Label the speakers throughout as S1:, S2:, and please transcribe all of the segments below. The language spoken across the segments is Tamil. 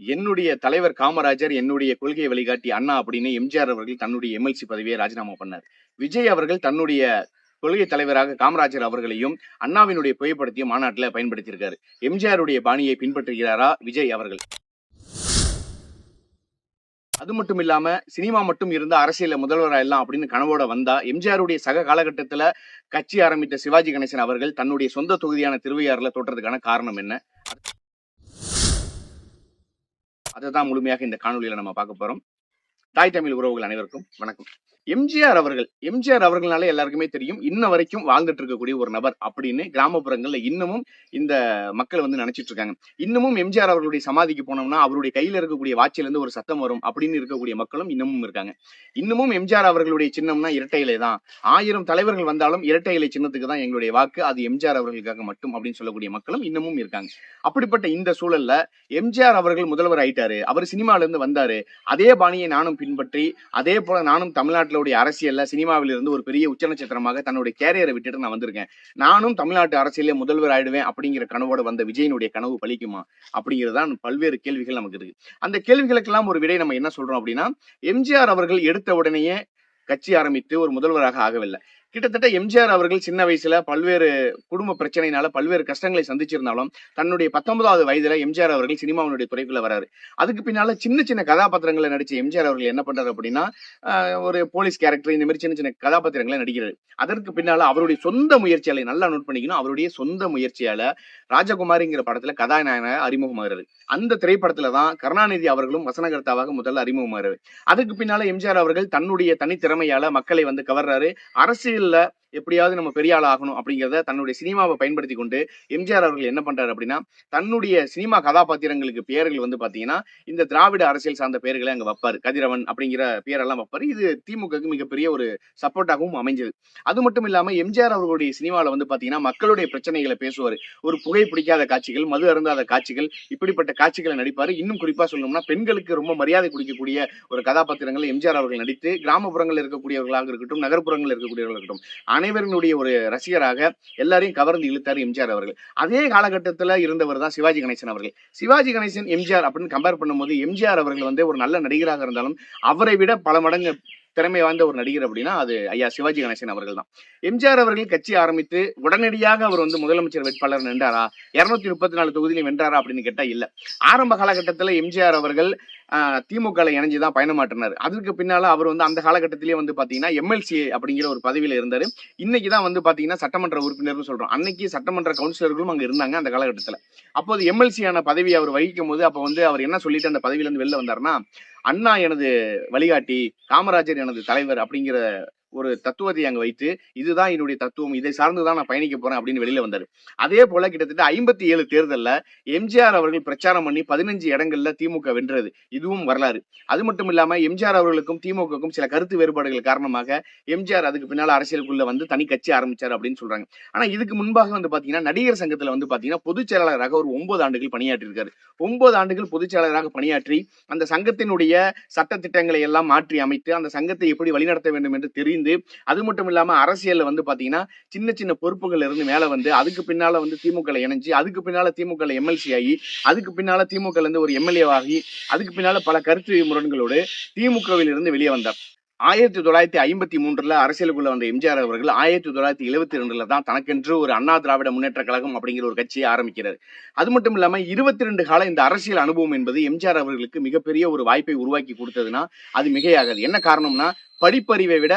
S1: என்னுடைய தலைவர் காமராஜர் என்னுடைய கொள்கை வழிகாட்டி அண்ணா அப்படின்னு எம்ஜிஆர் அவர்கள் தன்னுடைய எம்எல்சி பதவியை ராஜினாமா பண்ணார். விஜய் அவர்கள் தன்னுடைய கொள்கை தலைவராக காமராஜர் அவர்களையும் அண்ணாவினுடைய புகைப்படத்தையும் மாநாட்டில் பயன்படுத்தியிருக்காரு. எம்ஜிஆருடைய பாணியை பின்பற்றுகிறாரா விஜய் அவர்கள்? அது மட்டும் இல்லாம சினிமா மட்டும் இருந்த அரசியல முதல்வர் எல்லாம் அப்படின்னு கனவோட வந்தா எம்ஜிஆருடைய சக காலகட்டத்துல கட்சி ஆரம்பித்த சிவாஜி கணேசன் அவர்கள் தன்னுடைய சொந்த தொகுதியான திருவையாறுல தோற்றதுக்கான காரணம் என்ன? அதை தான் முழுமையாக இந்த காணொலியில் நம்ம பார்க்க போறோம். தாய் தமிழ் உறவுகள் அனைவருக்கும் வணக்கம். எம்ஜிஆர் அவர்கள் எம்ஜிஆர் அவர்கள்னாலே எல்லாருக்குமே தெரியும் இன்ன வரைக்கும் வாழ்ந்துட்டு இருக்கக்கூடிய ஒரு நபர் அப்படின்னு கிராமப்புறங்கள்ல இன்னமும் இந்த மக்கள் வந்து நினைச்சிட்டு இருக்காங்க. இன்னமும் எம்ஜிஆர் அவர்களுடைய சமாதிக்கு போனோம்னா அவருடைய கையில இருக்கக்கூடிய வாட்சில இருந்து ஒரு சத்தம் வரும் அப்படின்னு இருக்கக்கூடிய மக்களும் இன்னமும் இருக்காங்க. இன்னமும் எம்ஜிஆர் அவர்களுடைய சின்னம்னா இரட்டை இலை தான். ஆயிரம் தலைவர்கள் வந்தாலும் இரட்டை இலை சின்னத்துக்கு தான் எங்களுடைய வாக்கு. அது எம்ஜிஆர் அவர்களுக்காக மட்டும் அப்படின்னு சொல்லக்கூடிய மக்களும் இன்னமும் இருக்காங்க. அப்படிப்பட்ட இந்த சூழல்ல எம்ஜிஆர் அவர்கள் முதல்வர் ஆயிட்டாரு. அவர் சினிமால இருந்து வந்தாரு. அதே பாணியை நானும் பின்பற்றி அதே போல நானும் தமிழ்நாட்டில் தமிழ்நாட்டிலுடைய அரசியல்ல சினிமாவில் இருந்து ஒரு பெரிய உச்ச நட்சத்திரமாக தன்னுடைய கேரியரை விட்டுட்டு நான் வந்திருக்கேன். நானும் தமிழ்நாட்டு அரசியலே முதல்வர் ஆயிடுவேன் அப்படிங்கிற கனவோட வந்த விஜயனுடைய கனவு பலிக்குமா? அப்படிங்கிறதான் பல்வேறு கேள்விகள் நமக்கு இருக்கு. அந்த கேள்விகளுக்கெல்லாம் ஒரு விடை நம்ம என்ன சொல்றோம் அப்படின்னா எம்ஜிஆர் அவர்கள் எடுத்த உடனேயே கட்சி ஆரம்பித்து ஒரு முதல்வராக ஆகவில்லை. கிட்டத்தட்ட எம்ஜிஆர் அவர்கள் சின்ன வயசுல பல்வேறு குடும்ப பிரச்சனையினால பல்வேறு கஷ்டங்களை சந்திச்சிருந்தாலும் தன்னுடைய பத்தொன்பதாவது வயதுல எம்ஜிஆர் அவர்கள் சினிமாவினுடைய துறைக்குள்ள வராரு. அதுக்கு பின்னால சின்ன சின்ன கதாபாத்திரங்களை நடிச்ச எம்ஜிஆர் அவர்கள் என்ன பண்றாரு அப்படின்னா ஒரு போலீஸ் கேரக்டர் இந்த மாதிரி சின்ன சின்ன கதாபாத்திரங்களை நடிக்கிறாரு. அதற்கு பின்னால அவருடைய சொந்த முயற்சியால நல்லா நோட் பண்ணிக்கணும். அவருடைய சொந்த முயற்சியால ராஜகுமாரிங்கிற படத்துல கதாநாயகனாக அறிமுகமாகிறது அந்த திரைப்படத்துல தான் கருணாநிதி அவர்களும் வசனகர்த்தாவாக முதல்ல அறிமுகமாகிறாரு. அதுக்கு பின்னால எம்ஜிஆர் அவர்கள் தன்னுடைய தனித்திறமையால மக்களை வந்து கவர்றாரு. அரசியல் இல்லை. எப்படியாவது நம்ம பெரிய ஆள் ஆகணும் அப்படிங்கிறத தன்னுடைய சினிமாவை பயன்படுத்தி கொண்டு எம்ஜிஆர் அவர்கள் என்ன பண்றாரு அப்படின்னா தன்னுடைய சினிமா கதாபாத்திரங்களுக்கு பெயர்கள் வந்து பாத்தீங்கன்னா இந்த திராவிட அரசியல் சார்ந்த பெயர்களை அங்க வைப்பாரு. கதிரவன் அப்படிங்கிற பெயரெல்லாம் வைப்பாரு. இது திமுகவுக்கு மிகப்பெரிய ஒரு சப்போர்ட்டாகவும் அமைஞ்சது. அது மட்டும் இல்லாம எம்ஜிஆர் அவர்களுடைய சினிமாவில் வந்து பாத்தீங்கன்னா மக்களுடைய பிரச்சனைகளை பேசுவார். ஒரு புகை பிடிக்காத காட்சிகள் மது அருந்தாத காட்சிகள் இப்படிப்பட்ட காட்சிகளை நடிப்பாரு. இன்னும் குறிப்பா சொல்லணும்னா பெண்களுக்கு ரொம்ப மரியாதை குடிக்கக்கூடிய ஒரு கதாபாத்திரங்களை எம்ஜிஆர் அவர்கள் நடித்து கிராமப்புறங்களில் இருக்கக்கூடியவர்களாக இருக்கட்டும் நகர்ப்புறங்களில் இருக்கக்கூடியவர்களாக இருக்கட்டும் அனைவருடைய ஒரு ரசிகராக எல்லாரையும் கவர்ந்து இழுத்தார் எம்ஜிஆர் அவர்கள். அதே காலகட்டத்துல இருந்தவர் தான் சிவாஜி கணேசன் அவர்கள். சிவாஜி கணேசன் எம்ஜிஆர் அப்படின்னு கம்பேர் பண்ணும்போது எம்ஜிஆர் அவர்கள் வந்து ஒரு நல்ல நடிகராக இருந்தாலும் அவரை விட பல மடங்கு திறமை வாய்ந்த ஒரு நடிகர் அப்படின்னா அது ஐயா சிவாஜி கணேசன் அவர்கள் தான் எம்ஜிஆர் அவர்கள் கட்சி ஆரம்பித்து உடனடியாக அவர் வந்து முதலமைச்சர் வேட்பாளர் நின்றாரா? இருநூத்தி முப்பத்தி நாலு தொகுதியிலும் வென்றாரா அப்படின்னு கேட்டா இல்ல. ஆரம்ப காலகட்டத்துல எம்ஜிஆர் அவர்கள் திமுக இணைஞ்சுதான் பயணமாற்றினார். அதுக்கு பின்னால அவர் வந்து அந்த காலகட்டத்திலேயே வந்து பாத்தீங்கன்னா எம்எல்சி அப்படிங்கிற ஒரு பதவியில இருந்தாரு. இன்னைக்கு தான் வந்து பாத்தீங்கன்னா சட்டமன்ற உறுப்பினர்னு சொல்றோம். அன்னைக்கு சட்டமன்ற கவுன்சிலர்களும் அங்க இருந்தாங்க அந்த காலகட்டத்துல. அப்போது எம்எல்சியான பதவி அவர் வகிக்கும் போது அப்ப வந்து அவர் என்ன சொல்லிட்டு அந்த பதவியில இருந்து வெளில வந்தாருன்னா அண்ணா எனது வழிகாட்டி காமராஜர் எனது தலைவர் அப்படிங்கிற ஒரு தத்துவத்தை அங்க வைத்து இதுதான் என்னுடைய தத்துவம் இதை சார்ந்துதான் நான் பயணிக்க போறேன் அப்படின்னு வெளியில வந்தாரு. அதே போல கிட்டத்தட்ட ஐம்பத்தி ஏழு தேர்தல்ல எம்ஜிஆர் அவர்கள் பிரச்சாரம் பண்ணி பதினஞ்சு இடங்கள்ல திமுக வென்றது. இதுவும் வரலாறு. அது மட்டும் இல்லாம எம்ஜிஆர் அவர்களுக்கும் திமுகவுக்கும் சில கருத்து வேறுபாடுகள் காரணமாக எம்ஜிஆர் அதுக்கு பின்னால் அரசியலுக்குள்ள வந்து தனி கட்சி ஆரம்பிச்சார் அப்படின்னு சொல்றாங்க. ஆனா இதுக்கு முன்பாக வந்து பாத்தீங்கன்னா நடிகர் சங்கத்துல வந்து பாத்தீங்கன்னா பொதுச் செயலாளராக ஒரு ஒன்பது ஆண்டுகள் பணியாற்றியிருக்காரு. ஒன்பது ஆண்டுகள் பொதுச் செயலாளராக பணியாற்றி அந்த சங்கத்தினுடைய சட்ட திட்டங்களை எல்லாம் மாற்றி அமைத்து அந்த சங்கத்தை எப்படி வழிநடத்த வேண்டும் என்று தெரிந்து அது மட்டும் இல்லாம அரசியல்ல வந்து பாத்தீங்கன்னா சின்ன சின்ன பொறுப்புகள் இருந்து மேல வந்து அதுக்கு பின்னால வந்து திமுக இணைஞ்சு அதுக்கு பின்னால திமுக எம்எல்சி ஆகி அதுக்கு பின்னால திமுக இருந்து ஒரு எம்எல்ஏ ஆகி அதுக்கு பின்னால பல கருத்து முரண்களோடு திமுகவில் இருந்து வெளியே வந்தார். ஆயிரத்தி தொள்ளாயிரத்தி ஐம்பத்தி மூன்றுல அரசியலுக்குள்ள வந்த எம்ஜிஆர் அவர்கள் ஆயிரத்தி தொள்ளாயிரத்தி எழுபத்தி ரெண்டுல தான் தனக்கென்று ஒரு அண்ணா திராவிட முன்னேற்ற கழகம் அப்படிங்கிற ஒரு கட்சியை ஆரம்பிக்கிறார். அது மட்டும் இல்லாம இருபத்தி ரெண்டு கால இந்த அரசியல் அனுபவம் என்பது எம்ஜிஆர் அவர்களுக்கு மிகப்பெரிய ஒரு வாய்ப்பை உருவாக்கி கொடுத்ததுன்னா அது மிகையாகாது. என்ன காரணம்னா படிப்பறிவை விட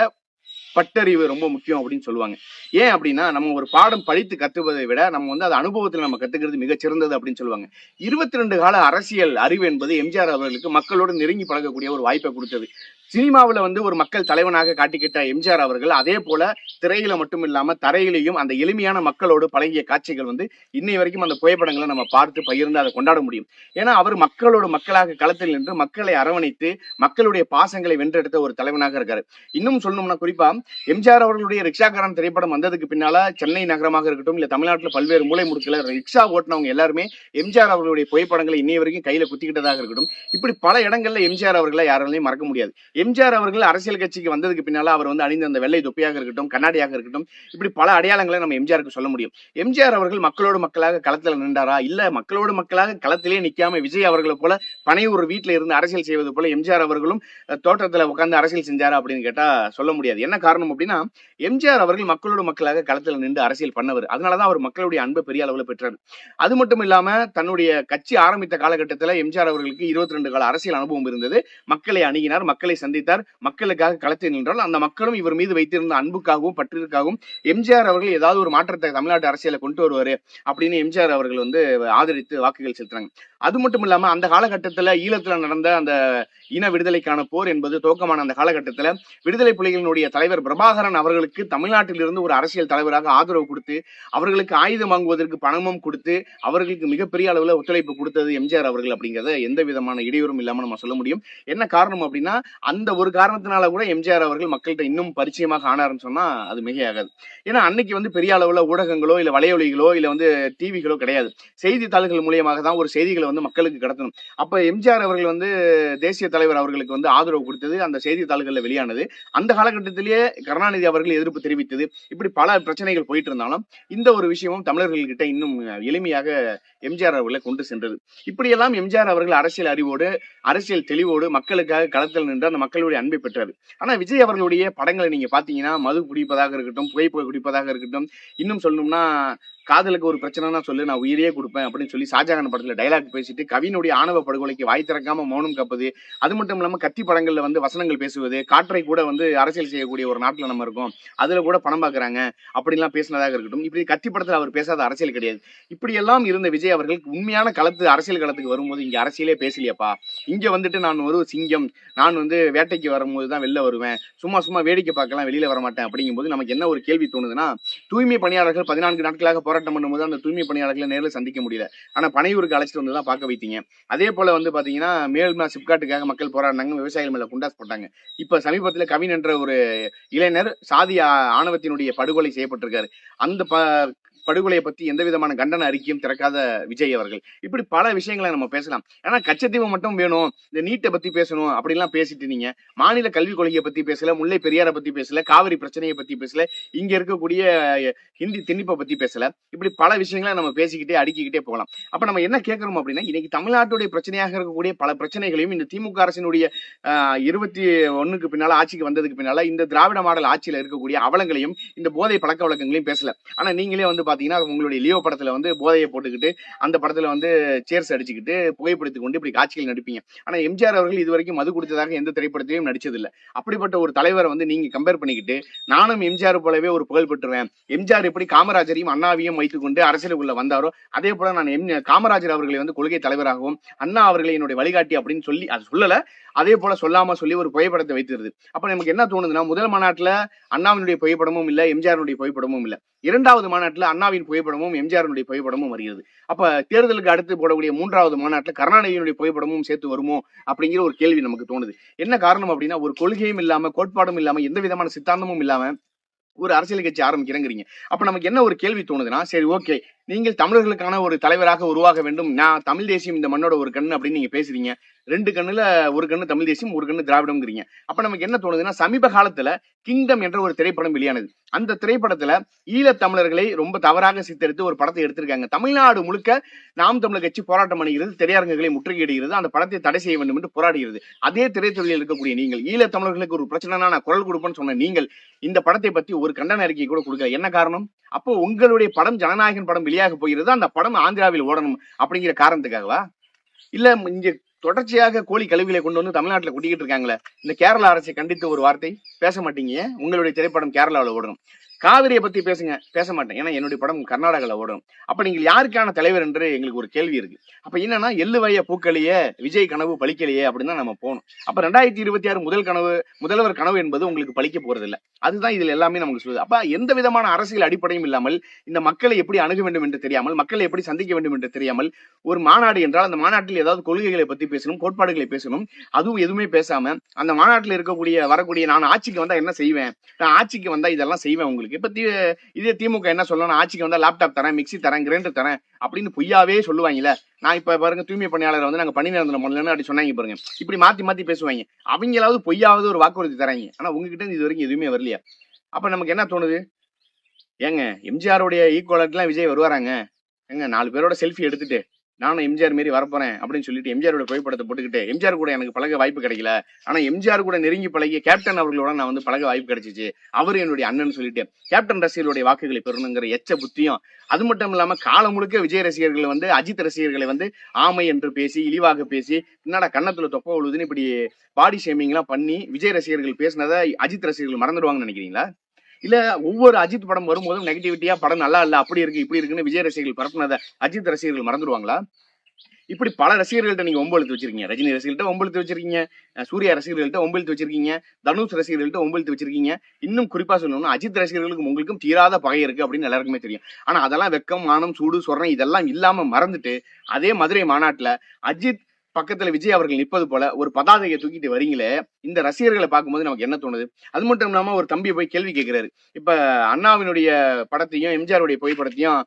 S1: பட்டறிவு ரொம்ப முக்கியம் அப்படின்னு சொல்லுவாங்க. ஏன் அப்படின்னா நம்ம ஒரு பாடம் படித்து கத்துவதை விட நம்ம வந்து அது அனுபவத்தில் நம்ம கத்துக்கிறது மிகச்சிறந்தது அப்படின்னு சொல்லுவாங்க. இருபத்தி ரெண்டு கால அரசியல் அறிவு என்பது எம்ஜிஆர் அவர்களுக்கு மக்களோடு நெருங்கி பழகக்கூடிய ஒரு வாய்ப்பை கொடுத்தது. சினிமாவில் வந்து ஒரு மக்கள் தலைவனாக காட்டிக்கிட்ட எம்ஜிஆர் அவர்கள் அதே போல திரையில மட்டும் இல்லாம தரையிலையும் அந்த எளிமையான மக்களோடு பழகிய காட்சிகள் வந்து இன்னை வரைக்கும் அந்த புகைப்படங்களை நம்ம பார்த்து பகிர்ந்து அதை கொண்டாட முடியும். ஏன்னா அவர் மக்களோடு மக்களாக களத்தில் நின்று மக்களை அரவணைத்து மக்களுடைய பாசங்களை வென்றெடுத்த ஒரு தலைவனாக இருக்காரு. இன்னும் சொல்லணும்னா குறிப்பா எம்ஜிஆர் அவர்களுடைய ரிக்ஷாக்காரன் திரைப்படம் வந்ததுக்கு பின்னால சென்னை நகரமாக இருக்கட்டும் இல்ல தமிழ்நாட்டில் பல்வேறு மூலை முடுக்கல ரிக்ஷா ஓட்டினவங்க எல்லாருமே எம்ஜிஆர் அவர்களுடைய புகைப்படங்களை இன்னைய வரைக்கும் கையில குத்திக்கிட்டதாக இருக்கட்டும். இப்படி பல இடங்கள்ல எம்ஜிஆர் அவர்களை யாராலையும் மறக்க முடியாது. எம்ஜிஆர் அவர்கள் அரசியல் கட்சிக்கு வந்ததுக்கு பின்னால அவர் வந்து அணிந்த அந்த வெள்ளை தொப்பியாக இருக்கட்டும் கண்ணாடியாக இருக்கட்டும் இப்படி பல அடையாளங்களை நம்ம எம்ஜிஆருக்கு சொல்ல முடியும். எம்ஜிஆர் அவர்கள் மக்களோடு மக்களாக களத்தில் நின்றாரா? இல்ல மக்களோடு மக்களாக களத்திலே நிக்காம விஜய் அவர்களை போல பனையூர் வீட்டில இருந்து அரசியல் செய்வது போல எம்ஜிஆர் அவர்களும் தோட்டத்துல உட்கார்ந்து அரசியல் செஞ்சாரா அப்படின்னு கேட்டா சொல்ல முடியாது. என்ன காரணம் அப்படின்னா எம்ஜிஆர் அவர்கள் மக்களோட மக்களாக களத்துல நின்று அரசியல் பண்ணவர். அதனாலதான் அவர் மக்களுடைய அன்பை பெரிய அளவில் பெற்றார். அது மட்டும் இல்லாம தன்னுடைய கட்சி ஆரம்பித்த காலகட்டத்துல எம்ஜிஆர் அவர்களுக்கு இருபத்தி ரெண்டு கால அரசியல் அனுபவம் இருந்தது. மக்களை அணுகினார் மக்களை சந்தித்தார். மக்களுக்காக களத்தில் நின்றால் அந்த மக்களும் இவர் மீது வைத்திருந்த அன்புக்காகவும் பற்றிற்காகவும் எம்ஜிஆர் அவர்கள் ஏதாவது ஒரு மாற்றத்தை தமிழ்நாட்டு அரசியல கொண்டு வருவாரு அப்படின்னு எம்ஜிஆர் அவர்கள் வந்து ஆதரித்து வாக்குகள் செலுத்துறாங்க. அது மட்டும் இல்லாம அந்த காலகட்டத்துல ஈழத்துல நடந்த அந்த இன விடுதலைக்கான போர் என்பது துவக்கமான அந்த காலகட்டத்துல விடுதலை புலிகளினுடைய தலைவர் பிரபாகரன் அவர்களுக்கு தமிழ்நாட்டிலிருந்து ஒரு அரசியல் தலைவராக ஆதரவு கொடுத்து அவர்களுக்கு ஆயுதம் வாங்குவதற்கு பணமும் கொடுத்து அவர்களுக்கு மிகப்பெரிய அளவில் ஒத்துழைப்பு கொடுத்தது எம்ஜிஆர் அவர்கள் அப்படிங்கிறத எந்த விதமான இடையூறும் இல்லாமல் நம்ம சொல்ல முடியும். என்ன காரணம் அப்படின்னா அந்த ஒரு காரணத்தினால கூட எம்ஜிஆர் அவர்கள் மக்கள்கிட்ட இன்னும் பரிச்சயமாக ஆனாருன்னு சொன்னா அது மிகையாகாது. ஏன்னா அன்னைக்கு வந்து பெரிய அளவுல ஊடகங்களோ இல்ல வலையொலிகளோ இல்ல வந்து டிவிகளோ கிடையாது. செய்தித்தாள்கள் மூலியமாக தான் ஒரு செய்திகளை வந்து மக்களுக்கு கடத்தணும். அப்ப எம்ஜிஆர் அவர்கள் வந்து தேசிய தலைவர் அவர்களுக்கு வந்து ஆதரவு கொடுத்தது அந்த செய்தித்தாள்களில் வெளியானது. அந்த காலகட்டத்திலேயே கருணாநிதி அவர்கள் எதிர்ப்பு தெரிவித்தது. இப்படி பல பிரச்சனைகள் போயிட்டு இருந்தாலும் இந்த ஒரு விஷயமும் தமிழர்கள்கிட்ட இன்னும் எளிமையாக எம்ஜிஆர் அவர்களை கொண்டு சென்றது. இப்படியெல்லாம் எம்ஜிஆர் அவர்கள் அரசியல் அறிவோடு அரசியல் தெளிவோடு மக்களுக்காக களத்தில் நின்று அந்த மக்களுடைய அன்பை பெற்றார் ஆனா விஜய் அவர்களுடைய படங்களை நீங்க பாத்தீங்கன்னா மது குடிப்பதாக இருக்கட்டும் புகைப்பை குடிப்பதாக இருக்கட்டும் இன்னும் சொல்லணும்னா காதலுக்கு ஒரு பிரச்சனைனா சொல்லு நான் உயிரையே கொடுப்பேன் அப்படின்னு சொல்லி ஷாஜகான் படத்துல டைலாக் பேசிட்டு கவினுடைய ஆணவ படுகொலைக்கு வாய் திறக்காம மௌனம் கப்பது அது மட்டும் இல்லாம கத்தி படங்கள்ல வந்து வசனங்கள் பேசுவது காற்றை கூட வந்து அரசியல் செய்யக்கூடிய ஒரு நாட்டுல நம்ம இருக்கோம் அதுல கூட பணம் பாக்குறாங்க அப்படிலாம் பேசினதாக இருக்கட்டும். இப்படி கத்தி படத்துல அவர் பேசாத அரசியல் கிடையாது. இப்படி எல்லாம் இருந்த விஜய் அவர்கள் உண்மையான களத்து அரசியல் களத்துக்கு வரும்போது இங்க அரசியலே பேசலையப்பா. இங்க வந்துட்டு நான் ஒரு சிங்கம் நான் வந்து வேட்டைக்கு வரும்போது தான் வெளில வருவேன் சும்மா சும்மா வேடிக்கை பார்க்கலாம் வெளியில வர மாட்டேன் அப்படிங்கும்போது நமக்கு என்ன ஒரு கேள்வி தோணுதுன்னா தூய்மை பணியாளர்கள் பதினான்கு நாட்களாக போராட்டம் பண்ணும்போது அந்த தூய்மை பணியாளர்களை நேரில் சந்திக்க முடியல. ஆனா பனையூருக்கு அழைச்சிட்டு வந்து தான் பார்க்க வைத்தீங்க. அதே போல வந்து பாத்தீங்கன்னா மேல்மா சிப்காட்டுக்காக மக்கள் போராடினாங்க விவசாயிகள் மேல குண்டாஸ் போட்டாங்க. இப்ப சமீபத்துல கவின் என்ற ஒரு இளைஞர் சாதி ஆணவத்தினுடைய படுகொலை செய்யப்பட்டிருக்காரு. அந்த ப படுகொலையை பத்தி எந்த விதமான கண்டன அறிக்கையும் திறக்காத விஜய் அவர்கள். இப்படி பல விஷயங்களை நம்ம பேசலாம். ஏன்னா கச்சத்தீவு மட்டும் வேணும் இந்த நீட்டை பத்தி பேசணும் அப்படிலாம் பேசிட்டு நீங்க. மாநில கல்விக் கொள்கையை பத்தி பேசல முல்லை பெரியாரை பத்தி பேசல காவிரி பிரச்சனையை பத்தி பேசல இங்க இருக்கக்கூடிய ஹிந்தி திணிப்பை பத்தி பேசல. இப்படி பல விஷயங்களை நம்ம பேசிக்கிட்டே அடுக்கிக்கிட்டே போகலாம். அப்ப நம்ம என்ன கேட்கறோம் அப்படின்னா இன்னைக்கு தமிழ்நாட்டுடைய பிரச்சனையாக இருக்கக்கூடிய பல பிரச்சனைகளையும் இந்த திமுக அரசினுடைய இருபத்தி ஒண்ணுக்கு பின்னால ஆட்சிக்கு வந்ததுக்கு பின்னால இந்த திராவிட மாடல் ஆட்சியில இருக்கக்கூடிய அவலங்களையும் இந்த போதை பழக்க வழக்கங்களையும் பேசல. ஆனா நீங்களே வந்து பார்த்தீங்கன்னா உங்களுடைய லியோ படத்தில் வந்து போதையை போட்டுக்கிட்டு அந்த படத்தில் வந்து சேர்ஸ் அடிச்சுக்கிட்டு புகைப்பிடித்துக் கொண்டு இப்படி காட்சிகள் நடிப்பீங்க. ஆனால் எம்ஜிஆர் அவர்கள் இது வரைக்கும் மது குடித்ததாக எந்த திரைப்படத்திலையும் நடிச்சதில்லை. அப்படிப்பட்ட ஒரு தலைவரை வந்து நீங்கள் கம்பேர் பண்ணிக்கிட்டு நானும் எம்ஜிஆர் போலவே ஒரு புகழ் பெற்றுவேன். எம்ஜிஆர் எப்படி காமராஜரையும் அண்ணாவையும் வைத்துக்கொண்டு அரசியலுக்குள்ள வந்தாரோ அதே போல நான் எம் காமராஜர் அவர்களை வந்து கொள்கை தலைவராகவும் அண்ணா அவர்களை என்னுடைய வழிகாட்டி அப்படின்னு சொல்லி அது சொல்லலை அதே போல சொல்லாம சொல்லி ஒரு புகைப்படத்தை வைத்திருது. அப்ப நமக்கு என்ன தோணுதுன்னா முதல் மாநாட்டுல அண்ணாவினுடைய புகைப்படமும் இல்ல எம்ஜிஆருடைய புகைப்படமும் இல்ல. இரண்டாவது மாநாட்டுல அண்ணாவின் புகைப்படமும் எம்ஜிஆருடைய புகைப்படமும் வருகிறது. அப்ப தேர்தலுக்கு அடுத்து போடக்கூடிய மூன்றாவது மாநாட்டுல கருணாநிதியினுடைய புகைப்படமும் சேர்த்து வருமோ அப்படிங்கிற ஒரு கேள்வி நமக்கு தோணுது. என்ன காரணம் அப்படின்னா ஒரு கொள்கையும் இல்லாம கோட்பாடும் இல்லாம எந்த விதமான சித்தாந்தமும் இல்லாம ஒரு அரசியல் கட்சி ஆரம்பிக்கிறேங்கிறீங்க. அப்ப நமக்கு என்ன ஒரு கேள்வி தோணுதுன்னா சரி ஓகே. நீங்கள் தமிழர்களுக்கான ஒரு தலைவராக உருவாக வேண்டும். நான் தமிழ் தேசியம் இந்த மண்ணோட ஒரு கண்ணு அப்படின்னு நீங்க பேசுறீங்க. ரெண்டு கண்ணுல ஒரு கண்ணு தமிழ் தேசியம் ஒரு கண்ணு திராவிடம்ங்கிறீங்க. அப்ப நமக்கு என்ன தோணுதுன்னா சமீப காலத்துல கிங்டம் என்ற ஒரு திரைப்படம் வெளியானது. அந்த திரைப்படத்துல ஈழத் தமிழர்களை ரொம்ப தவறாக சித்தரித்து ஒரு படத்தை எடுத்திருக்காங்க. தமிழ்நாடு முழுக்க நாம் தமிழர் கட்சி போராட்டம் அணிகிறது திரையரங்குகளை முற்றுகையிடுகிறது அந்த படத்தை தடை செய்ய வேண்டும் என்று போராடுகிறது. அதே திரைத்துறையில் இருக்கக்கூடிய நீங்கள் ஈழத் தமிழர்களுக்கு ஒரு பிரச்சனைனா நான் குரல் கொடுப்பேன்னு சொன்ன நீங்கள் இந்த படத்தை பத்தி ஒரு கண்டன அறிக்கை கூட கொடுக்கல. என்ன காரணம்? அப்போ உங்களுடைய படம் ஜனநாயகன் படம் வெளியாக போகிறது அந்த படம் ஆந்திராவில் ஓடணும் அப்படிங்கிற காரணத்துக்காகவா? இல்ல இங்க தொடர்ச்சியாக கோழி கழிவுகளை கொண்டு வந்து தமிழ்நாட்டுல கொட்டிக்கிட்டு இருக்காங்களே இந்த கேரளா அரசை கண்டித்து ஒரு வார்த்தை? பேச மாட்டீங்க உங்களுடைய திரைப்படம் கேரளாவில் ஓடணும். காவிரியை பத்தி பேசுங்க பேச மாட்டேன். ஏன்னா என்னுடைய படம் கர்நாடகாவில் ஓடும். அப்ப நீங்கள் யாருக்கான தலைவர் என்று எங்களுக்கு ஒரு கேள்வி இருக்கு. அப்ப என்னன்னா எள்ளு வய பூக்களையே விஜய் கனவு பழிக்கலையே அப்படின்னு தான் நம்ம போகணும். அப்ப ரெண்டாயிரத்தி இருபத்தி ஆறு முதல் கனவு முதல்வர் கனவு என்பது உங்களுக்கு பழிக்க போறது இல்ல அதுதான் இதுல எல்லாமே நமக்கு சொல்லுது. அப்ப எந்த விதமான அரசியல் அடிப்படையும் இல்லாமல் இந்த மக்களை எப்படி அணுக வேண்டும் என்று தெரியாமல் மக்களை எப்படி சந்திக்க வேண்டும் என்று தெரியாமல் ஒரு மாநாடு என்றால் அந்த மாநாட்டில் ஏதாவது கொள்கைகளை பத்தி பேசணும் கோட்பாடுகளை பேசணும் அதுவும் எதுவுமே பேசாம அந்த மாநாட்டில் இருக்கக்கூடிய வரக்கூடிய நான் ஆட்சிக்கு வந்தா என்ன செய்வேன்? நான் ஆட்சிக்கு வந்தா இதெல்லாம் செய்வேன் உங்களுக்கு. இப்ப இதே திமுக என்ன சொல்லணும் ஆட்சிக்கு வந்தா லேப்டாப் தரேன் மிக்ஸி தரேன் கிரைண்டர் தரேன் அப்படின்னு பொய்யாவே சொல்லுவாங்கல்ல. நான் இப்ப பாருங்க தூய்மை பணியாளர் வந்து நாங்க பணி நிரந்தரம் பண்ணலன்னு அப்படி சொன்னாங்க பாருங்க. இப்படி மாத்தி மாத்தி பேசுவாங்க. அவங்களாவது பொய்யாவது ஒரு வாக்குறுதி தராங்க. ஆனா உங்ககிட்ட இது வரைக்கும் எதுவுமே வரலையா? அப்ப நமக்கு என்ன தோணுது? ஏங்க எம்ஜிஆருடைய ஈக்குவலுக்குலாம் விஜய் வருவாராங்க? ஏங்க நாலு பேரோட செல்ஃபி எடுத்துட்டு நானும் எம்ஜிஆர் மாரி வரப்போறேன் அப்படின்னு சொல்லிட்டு எம்ஜிஆரோட புகைப்படத்தை போட்டுக்கிட்டு எம்ஜிஆர் கூட எனக்கு பழக வாய்ப்பு கிடைக்கல. ஆனா எம்ஜிஆர் கூட நெருங்கி பழகிய கேப்டன் அவர்களோட நான் வந்து பழக வாய்ப்பு கிடைச்சிச்சு. அவர் என்னுடைய அண்ணன் சொல்லிட்டு கேப்டன் ரசிகர்களுடைய வாக்குகளை பெறணுங்கிற எச்ச புத்தியும் அது மட்டும் இல்லாம காலம் முழுக்க விஜய் ரசிகர்கள் வந்து அஜித் ரசிகர்களை வந்து ஆமை என்று பேசி இழிவாக பேசி என்னடா கன்னத்துல தொப்ப விழுதுன்னு இப்படி பாடி ஷேமிங் எல்லாம் பண்ணி விஜய் ரசிகர்கள் பேசினதை அஜித் ரசிகர்கள் மறந்துடுவாங்கன்னு நினைக்கிறீங்களா? இல்ல ஒவ்வொரு அஜித் படம் வரும்போதும் நெகட்டிவிட்டியா படம் நல்லா இல்ல அப்படி இருக்கு இப்படி இருக்குன்னு விஜய் ரசிகர்கள் பரப்புனதை அஜித் ரசிகர்கள் மறந்துடுவாங்களா இப்படி பல ரசிகர்கள்ட்ட நீங்க ஒம்பெழுத்து வச்சிருக்கீங்க. ரஜினி ரசிகர்கள்ட்ட ஒம்பெழுத்து வச்சிருக்கீங்க. சூர்யா ரசிகர்கள்ட்ட ஒம்பெழுத்து வச்சிருக்கீங்க. தனுஷ் ரசிகர்கள்ட்ட ஒம்பெழுத்து வச்சிருக்கீங்க. இன்னும் குறிப்பா சொல்லணும்னா அஜித் ரசிகர்களுக்கும் உங்களுக்கும் தீராத பகை இருக்கு அப்படின்னு எல்லாருக்குமே தெரியும். ஆனா அதெல்லாம் வெக்கம் மானம் சூடு சொரணை இதெல்லாம் இல்லாம மறந்துட்டு அதே மதுரை மாநாட்டுல அஜித் பக்கத்துல விஜய் அவர்கள் நிற்பது போல ஒரு பதாதையை தூக்கிட்டு வரீங்களே இந்த ரசிகர்களை பார்க்கும்போது நமக்கு என்ன தோணுது? அது மட்டும் இல்லாம ஒரு தம்பி போய் கேள்வி கேட்கிறாரு இப்ப அண்ணாவினுடைய படத்தையும் எம்ஜிஆருடைய புகைப்படத்தையும்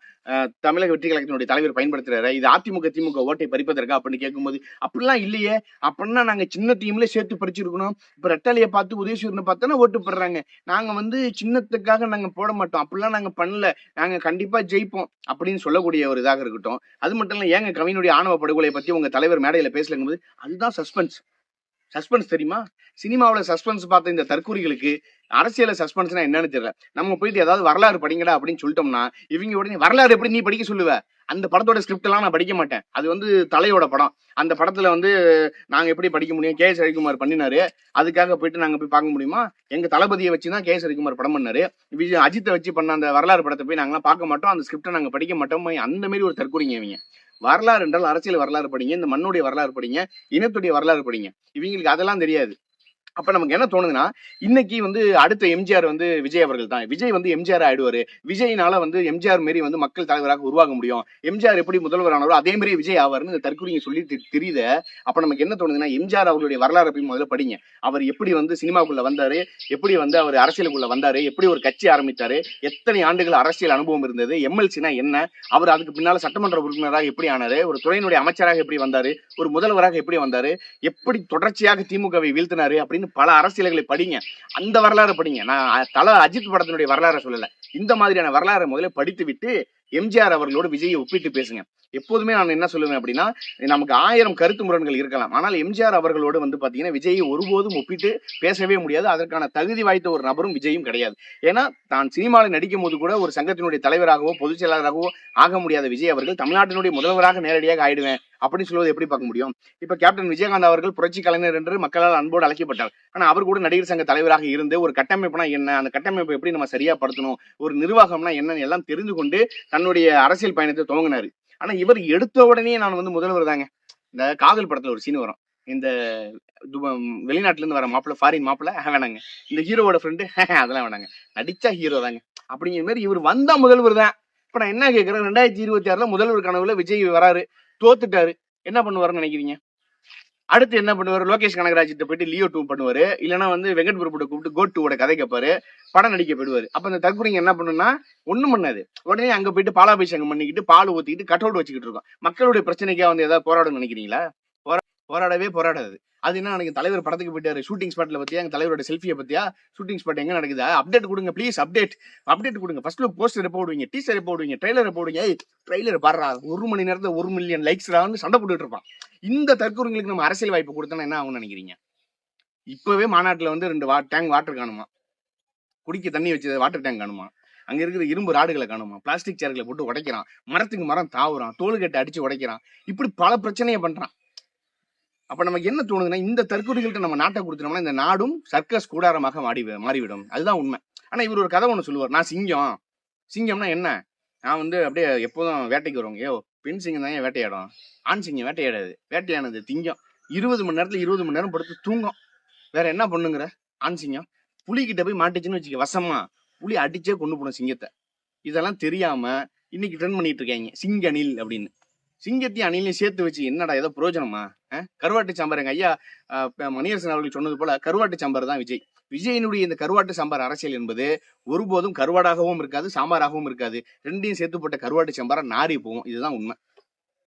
S1: தமிழக வெற்றி கழகத்தினுடைய தலைவர் பயன்படுத்துறாரு. இது அதிமுக திமுக ஓட்டை பறிப்பதற்கா அப்படின்னு கேட்கும்போது அப்படிலாம் இல்லையே. அப்படின்னா நாங்க சின்ன டீம்ல சேர்த்து பறிச்சிருக்கணும். இப்ப ரெட்டாலியை பார்த்து உதயசூரனை பார்த்தோன்னா ஓட்டு போடுறாங்க. நாங்க வந்து சின்னத்துக்காக நாங்க போட மாட்டோம். அப்படிலாம் நாங்க பண்ணல. நாங்க கண்டிப்பா ஜெயிப்போம். அப்படின்னு சொல்லக்கூடிய ஒரு இதாக இருக்கட்டும். அது மட்டும் இல்ல ஏங்க கவினுடைய ஆணவ படுகொலை பத்தி உங்க தலைவர் மேடையில பேசலங்கும்போது அதுதான் சஸ்பென்ஸ் சஸ்பென்ஸ் தெரியுமா? சினிமாவில் சஸ்பென்ஸ் பார்த்த இந்த தற்கூரிகளுக்கு அரசியல சஸ்பென்ஸ்னா என்னன்னு தெரியல. நம்ம போயிட்டு ஏதாவது வரலாறு படிங்கடா அப்படின்னு சொல்லிட்டோம்னா இவங்க உடனே வரலாறு எப்படி நீ படிக்க சொல்லுவ? அந்த படத்தோட ஸ்கிரிப்ட் எல்லாம் நான் படிக்க மாட்டேன். அது வந்து தலையோட படம். அந்த படத்துல வந்து நாங்க எப்படி படிக்க முடியும்? கே எஸ் ரவிக்குமார் பண்ணினாரு. அதுக்காக போயிட்டு நாங்க போய் பார்க்க முடியுமா? எங்க தளபதியை வச்சு தான் கே எஸ் ஹரிக்குமார் படம் பண்ணாரு. விஜய் அஜித்தை வச்சு பண்ண அந்த வரலாறு படத்தை போய் நாங்களாம் பார்க்க மாட்டோம். அந்த ஸ்கிரிப்டை நாங்க படிக்க மாட்டோம். அந்த மாதிரி ஒரு தற்கொலைங்க இவங்க. வரலாறு என்றால் அரசியல் வரலாறு படிங்க இந்த மண்ணுடைய வரலாறு படிங்க இனத்துடைய வரலாறு படிங்க. இவங்களுக்கு அதெல்லாம் தெரியாது. அப்ப நமக்கு என்ன தோணுதுன்னா இன்னைக்கு வந்து அடுத்த எம்ஜிஆர் வந்து விஜய் அவர்கள் தான். விஜய் வந்து எம்ஜிஆர் ஆயிடுவாரு. விஜய்னால வந்து எம்ஜிஆர் மாரி வந்து மக்கள் தலைவராக உருவாக முடியும். எம்ஜிஆர் எப்படி முதல்வர் ஆனாரோ அதே மாதிரி விஜய் ஆவார்னு இந்த தற்கொலைங்க சொல்லி தெ- தெரியுத. அப்ப நமக்கு என்ன தோணுதுன்னா எம்ஜிஆர் அவர்களுடைய வரலாறு போய் முதல்ல படிங்க. அவர் எப்படி வந்து சினிமாக்குள்ள வந்தாரு எப்படி வந்து அவர் அரசியலுக்குள்ள வந்தாரு எப்படி ஒரு கட்சி ஆரம்பித்தாரு எத்தனை ஆண்டுகள் அரசியல் அனுபவம் இருந்தது எம்எல்சினா என்ன அவர் அதுக்கு பின்னால சட்டமன்ற உறுப்பினராக எப்படி ஆனாரு ஒரு துறையினுடைய அமைச்சராக எப்படி வந்தாரு ஒரு முதல்வராக எப்படி வந்தாரு எப்படி தொடர்ச்சியாக திமுகவை வீழ்த்தினாரு அப்படின்னு பல அரசியல்களை படிங்க. அந்த வரலாறு படிங்க. நான் தல அஜித் படத்தினுடைய வரலாறை சொல்லல. இந்த மாதிரியான வரலாறை முதல்ல படித்து விட்டு எம்ஜிஆர் அவர்களோடு விஜயை ஒப்பிட்டு பேசுங்க. எப்போதுமே நான் என்ன சொல்லுவேன் அப்படின்னா நமக்கு ஆயிரம் கருத்து முரண்கள் இருக்கலாம். ஆனால் எம்ஜிஆர் அவர்களோடு வந்து பார்த்தீங்கன்னா விஜயை ஒருபோதும் ஒப்பிட்டு பேசவே முடியாது. அதற்கான தகுதி வாய்த்த ஒரு நபரும் விஜயும் கிடையாது. ஏன்னா தான் சினிமாவில் நடிக்கும் போது கூட ஒரு சங்கத்தினுடைய தலைவராகவோ பொதுச் செயலாளராகவோ ஆக முடியாத விஜய் அவர்கள் தமிழ்நாட்டினுடைய முதல்வராக நேரடியாக ஆயிடுவேன் அப்படின்னு சொல்வது எப்படி பார்க்க முடியும்? இப்ப கேப்டன் விஜயகாந்த் அவர்கள் புரட்சி கலைஞர் என்று மக்களால் அன்போடு அழைக்கப்பட்டார். ஆனா அவர் கூட நடிகர் சங்க தலைவராக இருந்து ஒரு கட்டமைப்புனா என்ன? அந்த கட்டமைப்பை எப்படி நம்ம சரியா படுத்தணும்? ஒரு நிர்வாகம்னா என்னன்னு எல்லாம் தெரிந்து கொண்டு தன்னுடைய அரசியல் பயணத்தை துவங்கினாரு. ஆனா இவர் எடுத்த உடனே நான் வந்து முதல்வர் தாங்க. இந்த காதல் படத்துல ஒரு சீன் வரும். இந்த வெளிநாட்டுல இருந்து வர மாப்பிள்ள ஃபாரின் மாப்பிள்ள வேணாங்க. இந்த ஹீரோவோட ஃப்ரெண்டு அதெல்லாம் வேணாங்க. நடிச்சா ஹீரோ தாங்க. அப்படிங்கிற மாதிரி இவர் வந்தா முதல்வர் தான். இப்ப நான் என்ன கேக்குறேன்? ரெண்டாயிரத்தி இருபத்தி ஆறுல முதல்வர் கனவுல விஜய் வராரு. தோத்துட்டாரு. என்ன பண்ணுவாருன்னு நினைக்கிறீங்க? அடுத்து என்ன பண்ணுவாரு? லோகேஷ் கனகராஜ் கிட்ட போயிட்டு லியோ டூ பண்ணுவாரு. இல்லைன்னா வந்து வெங்கட் பிரபுட கூப்பிட்டு கோட் டூவோட கதை கேட்பாரு படம் நடிக்க அப்ப அந்த தற்கொலைங்க என்ன பண்ணுன்னா ஒண்ணும் பண்ணாது. உடனே அங்க போயிட்டு பாலாபிஷேகம் பண்ணிக்கிட்டு பால் ஊத்திக்கிட்டு கட் அவுட் வச்சுக்கிட்டு இருக்கோம். மக்களுடைய பிரச்சனைக்காக வந்து ஏதாவது போராடணும்னு நினைக்கிறீங்களா? போரா- போராடவே போராடாது. அது என்ன எனக்கு தலைவர் படத்துக்கு போயிட்டாரு. ஷூட்டிங் ஸ்பாட்ல பத்தியா? எங்க தலைவரோட செல்ஃபியை பத்தியா? ஷூட்டிங் ஸ்பாட் எங்க நடக்குது? அப்டேட் கொடுங்க ப்ளீஸ் அப்டேட் அப்டேட் கொடுங்க. ஃபர்ஸ்ட் லுக் போஸ்டர் போடுவீங்க டீசர் போடுவீங்க ட்ரெய்லர் போடுவீங்க. ஏய் ட்ரெய்லர் பாடுறா ஒரு மணி நேரத்தில் ஒரு மில்லியன் லைக்ஸ் சண்டை போட்டுட்டு இருப்பான். இந்த தற்கொலைங்களுக்கு நம்ம அரசியல் வாய்ப்பு கொடுத்தா என்ன ஆகும்னு நினைக்கிறீங்க? இப்பவே மாநாட்டில் வந்து ரெண்டு வா டேங்க் வாட்டர் காணுமா? குடிக்க தண்ணி வச்சு வாட்டர் டேங்க் காணுமா? அங்க இருக்கிற இரும்பு ராடுகளை காணுமா? பிளாஸ்டிக் சேர்களை போட்டு உடைக்கிறான். மரத்துக்கு மரம் தாவுறான். தோல்கட்டை அடிச்சு உடைக்கிறான். இப்படி பல பிரச்சனையை பண்றான். அப்ப நமக்கு என்ன தோணுதுன்னா இந்த தற்கொலைகள்ட்ட நம்ம நாட்டை கொடுத்துட்டோம்னா இந்த நாடும் சர்க்கஸ் கூடாரமாக மாறி மாறிவிடும். அதுதான் உண்மை. ஆனா இவர் ஒரு கதை ஒன்று சொல்லுவார். நான் சிங்கம். சிங்கம்னா என்ன? நான் வந்து அப்படியே எப்போதும் வேட்டைக்கு வருவாங்க. ஏ பெண் சிங்கம் தான் ஏன் வேட்டையாடும்? ஆண் சிங்கம் வேட்டையாடாது. வேட்டையானது திங்கம். இருபது மணி நேரத்துல இருபது மணி நேரம் படுத்து தூங்கும். வேற என்ன பண்ணுங்கிற? ஆண் சிங்கம். புலிகிட்ட போய் மாட்டுச்சுன்னு வச்சுக்க வசமா. புலி அடிச்சே கொண்டு போன சிங்கத்தை. இதெல்லாம் தெரியாம இன்னைக்கு ட்ரெண்ட் பண்ணிட்டு இருக்காங்க. சிங்க அணில் அப்படின்னு. சிங்கத்தையும் அணிலையும் சேர்த்து வச்சு என்னடா ஏதோ பிரயோஜனமா கருவாட்டு சாம்பார். எங்க ஐயா மணியரசன் அவர்கள் சொன்னது போல கருவாட்டு சாம்பார் தான் விஜய். விஜயனுடைய இந்த கருவாட்டு சாம்பார் அரசியல் என்பது ஒருபோதும் கருவாடாகவும் இருக்காது சாம்பாராகவும் இருக்காது. ரெண்டையும் சேர்த்து போட்ட கருவாட்டு சாம்பாரா நாரி போகும். இதுதான் உண்மை.